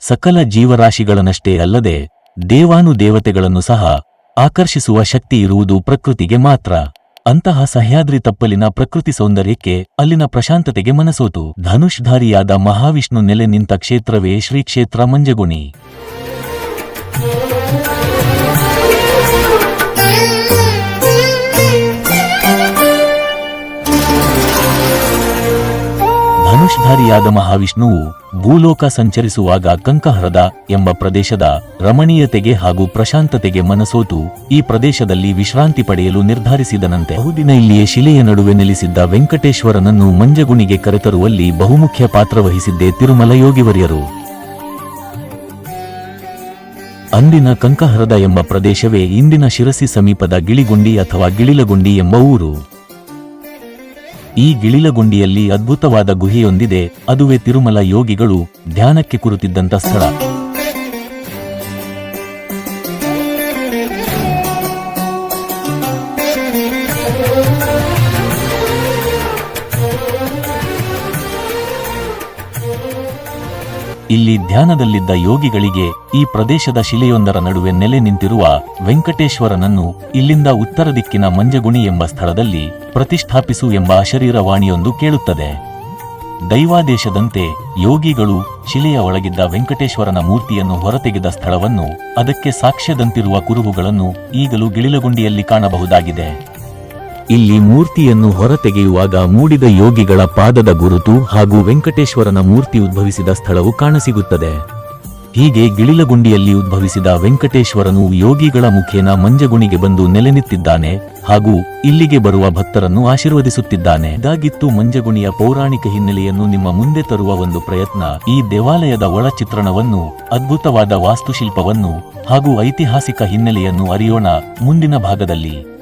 ಸಕಲ ಜೀವರಾಶಿಗಳನ್ನಷ್ಟೇ ಅಲ್ಲದೆ ದೇವಾನುದೇವತೆಗಳನ್ನು ಸಹ ಆಕರ್ಷಿಸುವ ಶಕ್ತಿ ಇರುವುದು ಪ್ರಕೃತಿಗೆ ಮಾತ್ರ. ಅಂತಹ ಸಹ್ಯಾದ್ರಿ ತಪ್ಪಲಿನ ಪ್ರಕೃತಿ ಸೌಂದರ್ಯಕ್ಕೆ ಅಲ್ಲಿನ ಪ್ರಶಾಂತತೆಗೆ ಮನಸೋತು. ಧನುಷ್ಧಾರಿಯಾದ ಮಹಾವಿಷ್ಣು ನೆಲೆ ನಿಂತ ಕ್ಷೇತ್ರವೇ ಶ್ರೀಕ್ಷೇತ್ರ ಮಂಜಗುಣಿ. ಧನುಷ್ಧಾರಿಯಾದ ಮಹಾವಿಷ್ಣುವು ಭೂಲೋಕ ಸಂಚರಿಸುವಾಗ ಕಂಕಹರದ ಎಂಬ ಪ್ರದೇಶದ ರಮಣೀಯತೆಗೆ ಹಾಗೂ ಪ್ರಶಾಂತತೆಗೆ ಮನಸೋತು ಈ ಪ್ರದೇಶದಲ್ಲಿ ವಿಶ್ರಾಂತಿ ಪಡೆಯಲು ನಿರ್ಧರಿಸಿದನಂತೆ ಬಹುದಿನ ಇಲ್ಲಿಯೇ ಶಿಲೆಯ ನಡುವೆ ನೆಲೆಸಿದ್ದ ವೆಂಕಟೇಶ್ವರನನ್ನು ಮಂಜಗುಣಿಗೆ ಕರೆತರುವಲ್ಲಿ ಬಹುಮುಖ್ಯ ಪಾತ್ರ ವಹಿಸಿದ್ದೇ ತಿರುಮಲ ಯೋಗಿವರ್ಯರು ಅಂದಿನ ಕಂಕಹರದ ಎಂಬ ಪ್ರದೇಶವೇ ಇಂದಿನ ಶಿರಸಿ ಸಮೀಪದ ಗಿಳಿಗುಂಡಿ ಅಥವಾ ಗಿಳಿಲಗುಂಡಿ ಎಂಬ ಊರು. ಈ ಗಿಳಿಲಗುಂಡಿಯಲ್ಲಿ ಅದ್ಭುತವಾದ ಗುಹೆಯೊಂದಿದೆ. ಅದುವೇ ತಿರುಮಲ ಯೋಗಿಗಳು ಧ್ಯಾನಕ್ಕೆ ಕುರುತಿದ್ದಂಥ ಸ್ಥಳ. ಇಲ್ಲಿ ಧ್ಯಾನದಲ್ಲಿದ್ದ ಯೋಗಿಗಳಿಗೆ ಈ ಪ್ರದೇಶದ ಶಿಲೆಯೊಂದರ ನಡುವೆ ನೆಲೆ ನಿಂತಿರುವ ವೆಂಕಟೇಶ್ವರನನ್ನು ಇಲ್ಲಿಂದ ಉತ್ತರ ದಿಕ್ಕಿನ ಮಂಜಗುಣಿ ಎಂಬ ಸ್ಥಳದಲ್ಲಿ ಪ್ರತಿಷ್ಠಾಪಿಸು ಎಂಬ ಅಶರೀರವಾಣಿಯೊಂದು ಕೇಳುತ್ತದೆ. ದೈವಾದೇಶದಂತೆ ಯೋಗಿಗಳು ಶಿಲೆಯ ಒಳಗಿದ್ದ ವೆಂಕಟೇಶ್ವರನ ಮೂರ್ತಿಯನ್ನು ಹೊರತೆಗೆದ ಸ್ಥಳವನ್ನು ಅದಕ್ಕೆ ಸಾಕ್ಷ್ಯದಂತಿರುವ ಕುರುಹುಗಳನ್ನು ಈಗಲೂ ಗಿಳಿಲಗುಂಡಿಯಲ್ಲಿ ಕಾಣಬಹುದಾಗಿದೆ. ಇಲ್ಲಿ ಮೂರ್ತಿಯನ್ನು ಹೊರತೆಗೆಯುವಾಗ ಮೂಡಿದ ಯೋಗಿಗಳ ಪಾದದ ಗುರುತು ಹಾಗೂ ವೆಂಕಟೇಶ್ವರನ ಮೂರ್ತಿ ಉದ್ಭವಿಸಿದ ಸ್ಥಳವು ಕಾಣಸಿಗುತ್ತದೆ. ಹೀಗೆ ಗಿಳಿಲಗುಂಡಿಯಲ್ಲಿ ಉದ್ಭವಿಸಿದ ವೆಂಕಟೇಶ್ವರನು ಯೋಗಿಗಳ ಮುಖೇನ ಮಂಜಗುಣಿಗೆ ಬಂದು ನೆಲೆನಿತ್ತಿದ್ದಾನೆ ಹಾಗೂ ಇಲ್ಲಿಗೆ ಬರುವ ಭಕ್ತರನ್ನು ಆಶೀರ್ವದಿಸುತ್ತಿದ್ದಾನೆ. ಇದಾಗಿತ್ತು ಮಂಜಗುಣಿಯ ಪೌರಾಣಿಕ ಹಿನ್ನೆಲೆಯನ್ನು ನಿಮ್ಮ ಮುಂದೆ ತರುವ ಒಂದು ಪ್ರಯತ್ನ. ಈ ದೇವಾಲಯದ ಒಳಚಿತ್ರಣವನ್ನು ಅದ್ಭುತವಾದ ವಾಸ್ತುಶಿಲ್ಪವನ್ನು ಹಾಗೂ ಐತಿಹಾಸಿಕ ಹಿನ್ನೆಲೆಯನ್ನು ಅರಿಯೋಣ ಮುಂದಿನ ಭಾಗದಲ್ಲಿ.